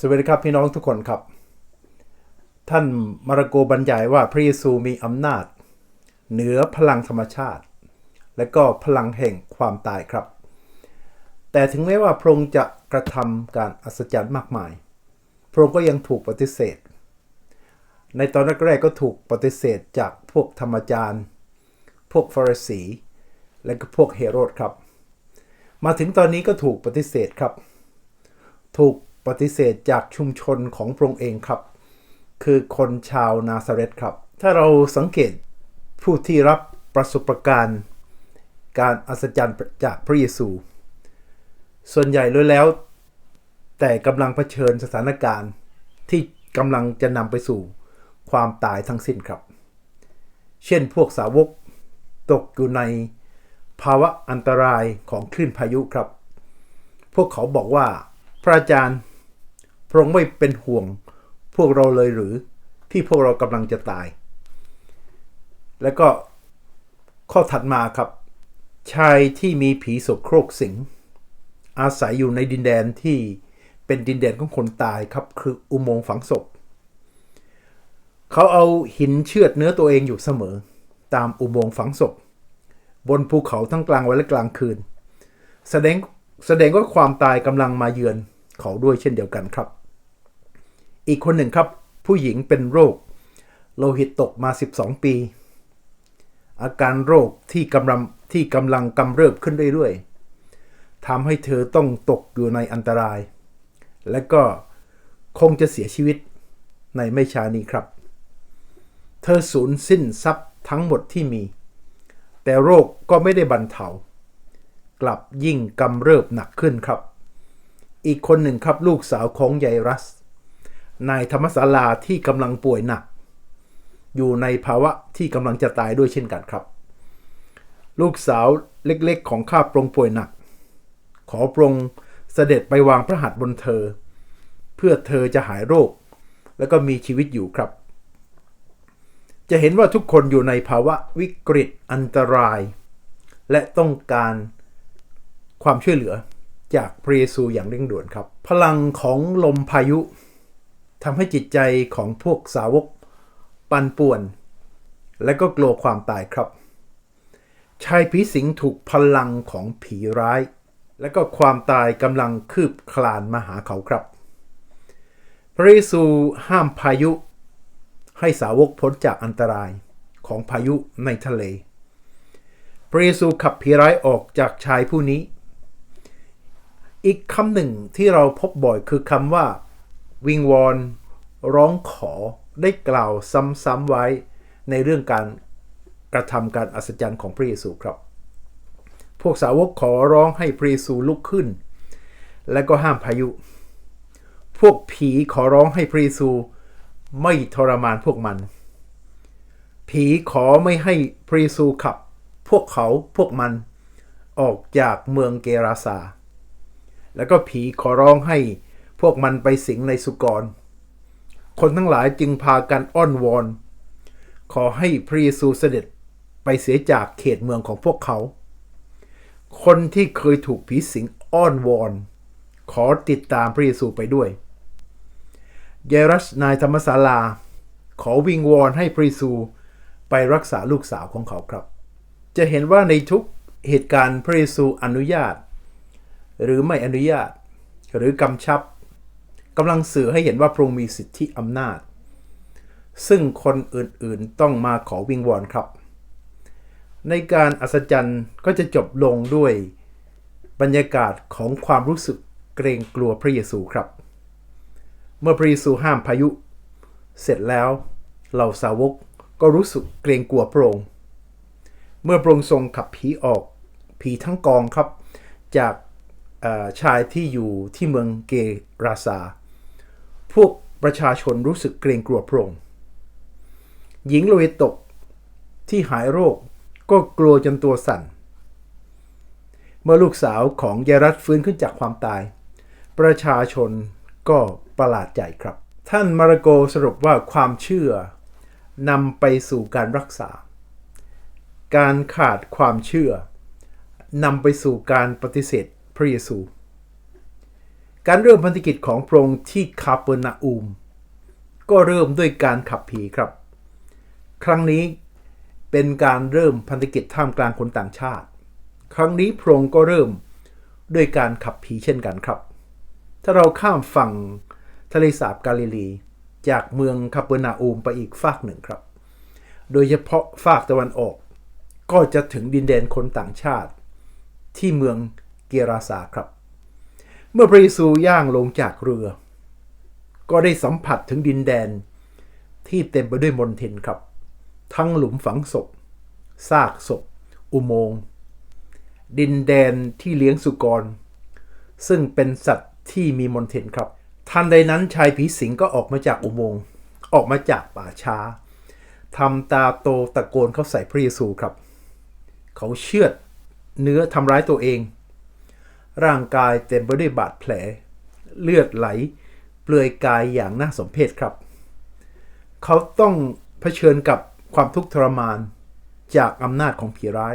สวัสดีครับพี่น้องทุกคนครับ ท่านมาระโกบรรยายว่าพระเยซูมีอำนาจ เหนือพลังธรรมชาติ และก็พลังแห่งความตายครับ แต่ถึงแม้ว่าพระองค์จะกระทำการอัศจรรย์มากมาย พระองค์ก็ยังถูกปฏิเสธ ในตอนแรกๆก็ถูกปฏิเสธจากพวกธรรมจารย์ พวกฟาริสี และก็พวกเฮโรดครับ มาถึงตอนนี้ก็ถูกปฏิเสธครับ ถูก ปฏิเสธจากชุมชนของพระองค์เองครับ คือคนชาวนาซาเรตครับ ถ้าเราสังเกตผู้ที่รับประสบการณ์การอัศจรรย์จากพระเยซู ส่วนใหญ่เลยแล้ว แต่กำลังเผชิญสถานการณ์ที่กำลังจะนำไปสู่ความตายทั้งสิ้นครับ เช่นพวกสาวกตกอยู่ในภาวะอันตรายของคลื่นพายุครับ พวกเขาบอกว่าพระอาจารย์ พระองค์ไม่เป็นห่วงพวกเราเลยหรือที่พวกเรากำลังจะตาย แล้วก็ข้อถัดมาครับ ชายที่มีผีโสโครกสิง อาศัยอยู่ในดินแดนที่เป็นดินแดนของคนตายครับ คืออุโมงค์ฝังศพ เขาเอาหินเชือดเนื้อตัวเองอยู่เสมอ ตามอุโมงค์ฝังศพ บนภูเขาทั้งกลางวันและกลางคืน แสดงแสดงว่าความตายกำลังมาเยือน เขาด้วยเช่นเดียวกันครับ อีกคนหนึ่งครับ ผู้หญิงเป็นโรค โลหิตตกมา 12 ปี อาการโรคที่กำลังที่กำลังกำเริบขึ้นเรื่อยๆทำให้เธอต้องตกอยู่ในอันตราย และก็คงจะเสียชีวิตในไม่ช้านี้ครับ เธอสูญสิ้นทรัพย์ทั้งหมดที่มี แต่โรคก็ไม่ได้บรรเทากลับยิ่งกำเริบหนักขึ้นครับ อีกคนหนึ่งครับลูกสาวของยายรัส นายธรรมศาลาที่กำลังป่วยหนัก อยู่ในภาวะที่กำลังจะตายด้วยเช่นกันครับ ลูกสาวเล็กๆ ของข้าปรงป่วยหนัก ขอปรงเสด็จไปวางพระหัตถ์บนเธอ เพื่อเธอจะหายโรค แล้วก็มีชีวิตอยู่ครับ จะเห็นว่าทุกคนอยู่ในภาวะวิกฤตอันตราย และต้องการความช่วยเหลือ จากพระเยซูอย่างเร่งด่วนครับ พลังของลมพายุทำให้จิตใจของพวกสาวกปั่นป่วน และก็กลัวความตายครับ ชายผีสิงถูกพลังของผีร้าย และก็ความตายกำลังคืบคลานมาหาเขาครับ พระเยซูห้ามพายุ ให้สาวกพ้นจากอันตรายของพายุในทะเล พระเยซูขับผีร้ายออกจากชายผู้นี้ อีกคำหนึ่งที่เราพบบ่อยคือคำว่า วิงวอนร้องขอได้กล่าวซ้ำๆไว้ในเรื่องการกระทำการอัศจรรย์ของพระเยซูครับ พวกสาวกขอร้องให้พระเยซูลุกขึ้น และก็ห้ามพายุ พวกผีขอร้องให้พระเยซูไม่ทรมานพวกมัน ผีขอไม่ให้พระเยซูขับ พวกเขาพวกมันออกจากเมืองเกราซา แล้วก็ผีขอร้องให้พวกมันไปสิงในสุกร คนทั้งหลายจึงพากันอ้อนวอน ขอให้พระเยซูเสด็จไปเสียจากเขตเมืองของพวกเขา คนที่เคยถูกผีสิงอ้อนวอน ขอติดตามพระเยซูไปด้วยเยรัสนายธรรมศาลา ขอวิงวอนให้พระเยซูไปรักษาลูกสาวของเขาครับ จะเห็นว่าในทุกเหตุการณ์พระเยซูอนุญาต หรือไม่อนุญาต หรือกำชับกำลังสื่อให้เห็นว่าพระองค์มีสิทธิอำนาจ ซึ่งคนอื่นๆต้องมาขอวิงวอนครับ ในการอัศจรรย์ก็จะจบลงด้วยบรรยากาศของความรู้สึกเกรงกลัวพระเยซูครับ เมื่อพระเยซูห้ามพายุ เสร็จแล้วเหล่าสาวกก็รู้สึกเกรงกลัวพระองค์ เมื่อพระองค์ทรงขับผีออกผีทั้งกองครับ จาก ชายที่อยู่ที่เมืองเกราซา พวกประชาชนรู้สึกเกรงกลัวพระองค์หญิงโลหิตตกที่หายโรคก็กลัวจนตัวสั่น เมื่อลูกสาวของยายรัฐฟื้นขึ้นจากความตาย ประชาชนก็ประหลาดใจครับ ท่านมารโกสรุปว่าความเชื่อนำไปสู่การรักษา การขาดความเชื่อนำไปสู่การปฏิเสธ พระเยซู การเริ่มพันธกิจของพระองค์ที่คาเปอร์นาอูมก็เริ่มด้วยการขับผีครับ ครั้งนี้เป็นการเริ่มพันธกิจท่ามกลางคนต่างชาติ ครั้งนี้พระองค์ก็เริ่มด้วยการขับผีเช่นกันครับ ถ้าเราข้ามฝั่งทะเลสาบกาลิลี จากเมืองคาเปอร์นาอูมไปอีกฝากหนึ่งครับ โดยเฉพาะฝากตะวันออก ก็จะถึงดินแดนคนต่างชาติ ที่เมือง เกราซาครับ เมื่อพระเยซูย่างลงจากเรือ ก็ได้สัมผัสถึงดินแดนที่เต็มไปด้วยมลทินครับ ทั้งหลุมฝังศพ ซากศพ อุโมงค์ ดินแดนที่เลี้ยงสุกร ซึ่งเป็นสัตว์ที่มีมนทินครับ ทันใดนั้นชายผีสิงก็ออกมาจากอุโมงค์ ออกมาจากป่าช้าทำตาโตตะโกนเข้าใส่พระเยซูครับ เขาเชือดเนื้อทำร้ายตัวเอง ร่างกายเต็มไปด้วยบาดแผล เลือดไหล เปลือยกายอย่างน่าสมเพชครับ เขาต้องเผชิญกับความทุกข์ทรมานจากอำนาจของผีร้าย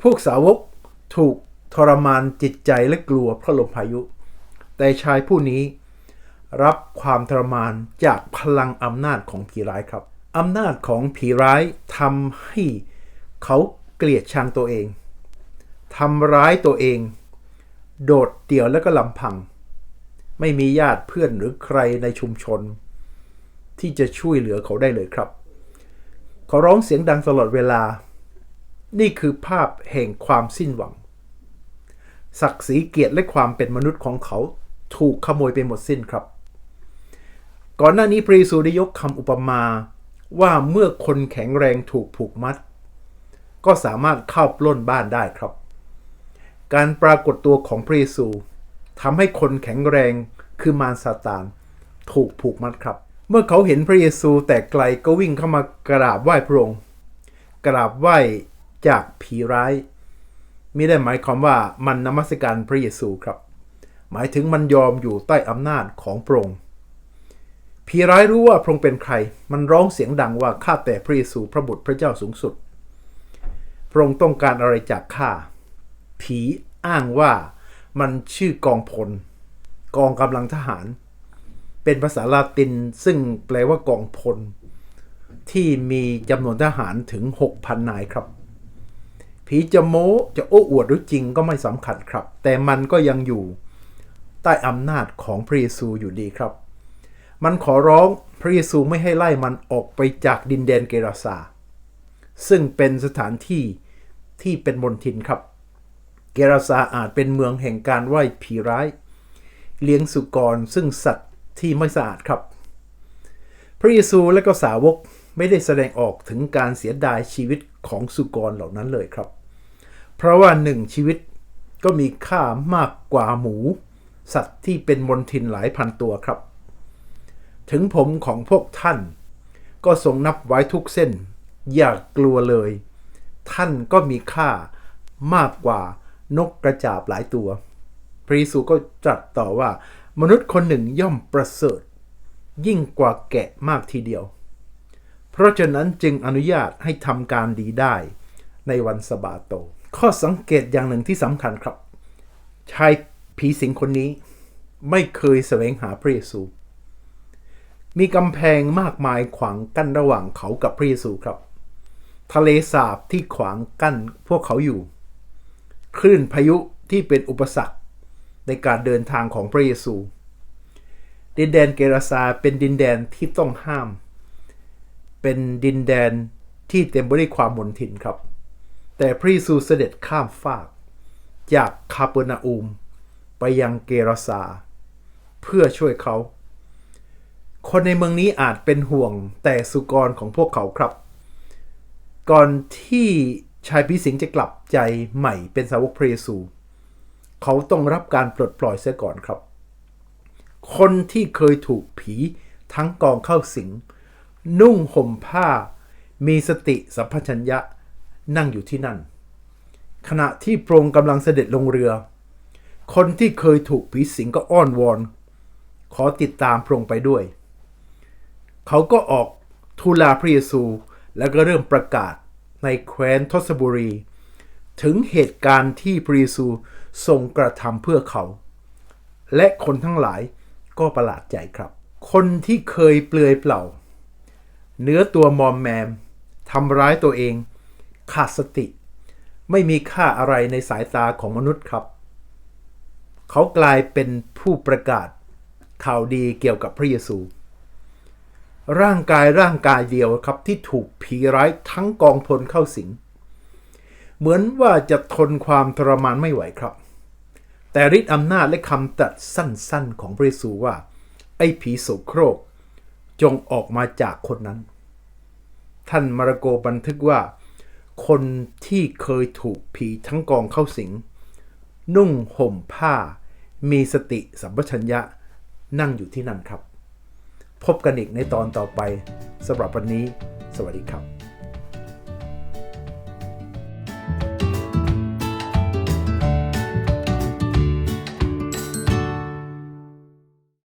พวกสาวกถูกทรมานจิตใจและกลัวเพราะลมพายุ แต่ชายผู้นี้รับความทรมานจากพลังอำนาจของผีร้ายครับอำนาจของผีร้ายทำให้เขาเกลียดชังตัวเองทำร้ายตัวเอง โดดเดี่ยวและก็ลำพัง ไม่มีญาติเพื่อนหรือใครในชุมชน ที่จะช่วยเหลือเขาได้เลยครับ เขาร้องเสียงดังตลอดเวลา นี่คือภาพแห่งความสิ้นหวัง ศักดิ์ศรีเกียรติและความเป็นมนุษย์ของเขาถูกขโมยไปหมดสิ้นครับ ก่อนหน้านี้พระเยซูได้ยกคำอุปมาว่าเมื่อคนแข็งแรงถูกผูกมัด ก็สามารถเข้าปล้นบ้านได้ครับ การปรากฏตัวของพระเยซูทำให้คนแข็งแรงคือมารซาตาน ถูกผูกมัดครับ เมื่อเขาเห็นพระเยซูแต่ไกลก็วิ่งเข้ามากราบไหว้พระองค์กราบไหว้จากผีร้ายไม่ได้หมายความว่ามันนมัสการพระเยซูครับ หมายถึงมันยอมอยู่ใต้อำนาจของพระองค์ผีร้ายรู้ว่าพระองค์เป็นใคร มันร้องเสียงดังว่าข้าแต่พระเยซูพระบุตรพระเจ้าสูงสุด พระองค์ต้องการอะไรจากข้า ผีอ้างว่ามันชื่อกองพล กองกำลังทหาร เป็นภาษาลาตินซึ่งแปลว่ากองพล ที่มีจำนวนทหารถึง 6,000 นายครับ ผีจะโม้จะโอ้อวดหรือจริงก็ไม่สำคัญครับ แต่มันก็ยังอยู่ใต้อำนาจของพระเยซูอยู่ดีครับ มันขอร้องพระเยซูไม่ให้ไล่มันออกไปจากดินแดนเกราซาซึ่งเป็นสถานที่ที่เป็นมณฑินครับ เกราซาอาจเป็นเมืองแห่งการไหว้ผีร้าย เลี้ยงสุกรซึ่งสัตว์ที่ไม่สะอาดครับ พระเยซูและก็สาวกไม่ได้แสดงออกถึงการเสียดายชีวิตของสุกรเหล่านั้นเลยครับ เพราะว่าหนึ่งชีวิตก็มีค่ามากกว่าหมู สัตว์ที่เป็นมนทินหลายพันตัวครับ ถึงผมของพวกท่าน ก็ทรงนับไว้ทุกเส้น อย่ากกลัวเลย ท่านก็มีค่ามากกว่า นกกระจาบหลายตัว พระเยซูก็ตรัสต่อว่า มนุษย์คนหนึ่งย่อมประเสริฐ ยิ่งกว่าแกะมากทีเดียว เพราะฉะนั้นจึงอนุญาตให้ทำการดีได้ในวันสะบาโต ข้อสังเกตอย่างหนึ่งที่สำคัญครับ ชายผีสิงคนนี้ไม่เคยแสวงหาพระเยซู มีกำแพงมากมายขวางกั้นระหว่างเขากับพระเยซูครับ ทะเลสาบที่ขวางกั้นพวกเขาอยู่ คลื่นพายุที่เป็นอุปสรรคในการเดินทางของพระเยซู ดินแดนเกราซาเป็นดินแดนที่ต้องห้าม เป็นดินแดนที่เต็มไปด้วยความมนทินครับ แต่พระเยซูเสด็จข้ามฟาก จากคาเปอร์นาอูมไปยังเกราซา เพื่อช่วยเขา คนในเมืองนี้อาจเป็นห่วงแต่สุกรของพวกเขาครับ ก่อนที่ ชายผีสิงจะกลับใจใหม่เป็นสาวกพระเยซู เขาต้องรับการปลดปล่อยเสียก่อนครับ คนที่เคยถูกผีทั้งกองเข้าสิง นุ่งห่มผ้า มีสติสัมปชัญญะนั่งอยู่ที่นั่น ขณะที่พระองค์กำลังเสด็จลงเรือ คนที่เคยถูกผีสิงก็อ้อนวอน ขอติดตามพระองค์ไปด้วย เขาก็ออกทูลาพระเยซูแล้วก็เริ่มประกาศ ในแคว้นทศบุรี ถึงเหตุการณ์ที่พระเยซูทรงกระทำเพื่อเขา และคนทั้งหลายก็ประหลาดใจครับ คนที่เคยเปลือยเปล่า เนื้อตัวมอมแมมทำร้ายตัวเอง ขาดสติ ไม่มีค่าอะไรในสายตาของมนุษย์ครับ เขากลายเป็นผู้ประกาศข่าวดีเกี่ยวกับพระเยซู ร่างกายร่างกายเดียวครับที่ถูกผีร้ายทั้งกองพลเข้าสิง เหมือนว่าจะทนความทรมานไม่ไหวครับ แต่ฤทธิ์อำนาจและคำตรัสสั้นๆ ของพระเยซูว่า ไอ้ผีโสโครก จงออกมาจากคนนั้น ท่านมาระโกบันทึกว่า คนที่เคยถูกผีทั้งกองเข้าสิง นุ่งห่มผ้า มีสติสัมปชัญญะนั่งอยู่ที่นั่นครับ พบกันอีกในตอนต่อไปสำหรับวันนี้ สวัสดีครับ